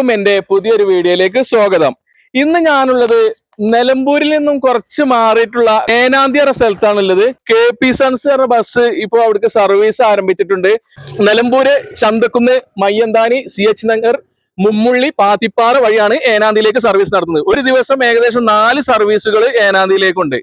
ഏവർക്കും എന്റെ പുതിയൊരു വീഡിയോയിലേക്ക് സ്വാഗതം. ഇന്ന് ഞാനുള്ളത് നിലമ്പൂരിൽ നിന്നും കുറച്ച് മാറിയിട്ടുള്ള ഏനാന്തിയറ സ്ഥലത്താണുള്ളത്. കെ പി സൺസ് എന്ന ബസ് ഇപ്പോൾ അവിടേക്ക് സർവീസ് ആരംഭിച്ചിട്ടുണ്ട്. നിലമ്പൂര് ചന്തക്കുന്ന് മയ്യന്താനി സി എച്ച് നഗർ മുമ്മുള്ളി പാത്തിപ്പാറ വഴിയാണ് ഏനാന്തിയിലേക്ക് സർവീസ് നടത്തുന്നത്. ഒരു ദിവസം ഏകദേശം നാല് സർവീസുകൾ ഏനാന്തിയിലേക്കുണ്ട്.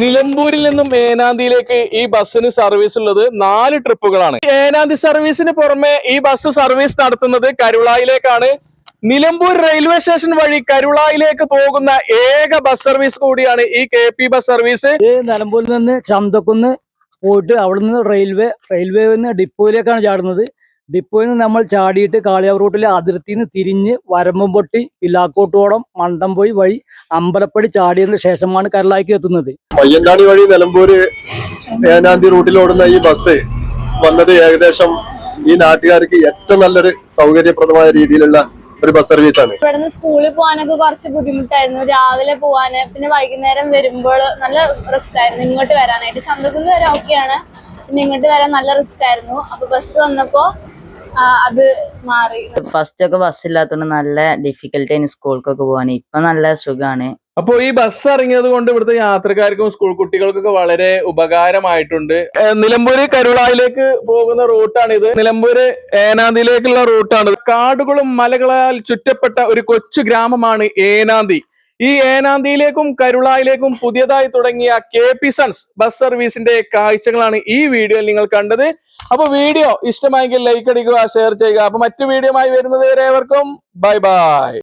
നിലമ്പൂരിൽ നിന്നും ഏനാന്തിയിലേക്ക് ഈ ബസ്സിന് സർവീസ് ഉള്ളത് നാല് ട്രിപ്പുകളാണ്. ഏനാന്തി സർവീസിന് പുറമെ ഈ ബസ് സർവീസ് നടത്തുന്നത് കരുളായിലേക്കാണ്. നിലമ്പൂർ റെയിൽവേ സ്റ്റേഷൻ വഴി കരുളായിലേക്ക് പോകുന്ന ഏക ബസ് സർവീസ് കൂടിയാണ് ഈ കെ പി ബസ് സർവീസ് നിലമ്പൂരിൽ നിന്ന് ചന്തക്കുന്ന് പോയിട്ട് അവിടെ നിന്ന് റെയിൽവേ റെയിൽവേന്ന് ഡിപ്പോയിലേക്കാണ് ചാടുന്നത്. ഡിപ്പോയിൽ നിന്ന് നമ്മൾ ചാടിയിട്ട് കാളിയാവ് റൂട്ടിലെ അതിർത്തിയിൽ നിന്ന് തിരിഞ്ഞ് വരമ്പൊട്ടി പിലാക്കോട്ടോളം മണ്ടംപോയി വഴി അമ്പലപ്പടി ചാടിയതിന് ശേഷമാണ് കരളാക്കി എത്തുന്നത്. പയ്യന്താണി വഴി നിലമ്പൂര് ഏനാന്തി റൂട്ടിലോടുന്ന ഈ ബസ് വന്നത് ഏകദേശം ഈ നാട്ടുകാർക്ക് ഏറ്റവും നല്ലൊരു സൗകര്യപ്രദമായ രീതിയിലുള്ള ഒരു ബസ് സർവീസ് ആണ്. ഇവിടുന്ന് സ്കൂളിൽ പോകാനൊക്കെ കുറച്ച് ബുദ്ധിമുട്ടായിരുന്നു. രാവിലെ പോവാന് പിന്നെ വൈകുന്നേരം വരുമ്പോൾ നല്ല റിസ്ക് ആയിരുന്നു. ഇങ്ങോട്ട് വരാനായിട്ട്. ചന്തക്കുന്ന് വരെ ഓക്കെയാണ് പിന്നെ ഇങ്ങോട്ട് വരാൻ നല്ല റിസ്ക് ആയിരുന്നു. അപ്പൊ ബസ് വന്നപ്പോ അത് മാറി. ഫസ്റ്റ് ഒക്കെ ബസ് ഇല്ലാത്തതുകൊണ്ട് നല്ല ഡിഫിക്കൽട്ടി ആയിരുന്നു സ്കൂൾക്കൊക്കെ പോകാൻ ഇപ്പൊ നല്ല സുഖാണ്. അപ്പോൾ ഈ ബസ് ഇറങ്ങിയത് കൊണ്ട് ഇവിടുത്തെ യാത്രക്കാർക്കും സ്കൂൾ കുട്ടികൾക്കൊക്കെ വളരെ ഉപകാരമായിട്ടുണ്ട്. നിലമ്പൂര് കരുളായിലേക്ക് പോകുന്ന റൂട്ടാണ് ഇത് നിലമ്പൂര് ഏനാന്തിയിലേക്കുള്ള റൂട്ടാണ്. കാടുകളും മലകളാൽ ചുറ്റപ്പെട്ട ഒരു കൊച്ചു ഗ്രാമമാണ് ഏനാന്തി. ഈ ഏനാന്തിയിലേക്കും കരുളായിലേക്കും പുതിയതായി തുടങ്ങിയ കെ പി സൺസ് ബസ് സർവീസിന്റെ കാഴ്ചകളാണ് ഈ വീഡിയോയിൽ നിങ്ങൾ കണ്ടത്. അപ്പൊ വീഡിയോ ഇഷ്ടമായെങ്കിൽ ലൈക്ക് അടിക്കുക ഷെയർ ചെയ്യുക. അപ്പൊ മറ്റു വീഡിയോ ആയി വരുന്നത് വരെ ഏവർക്കും ബൈ ബൈ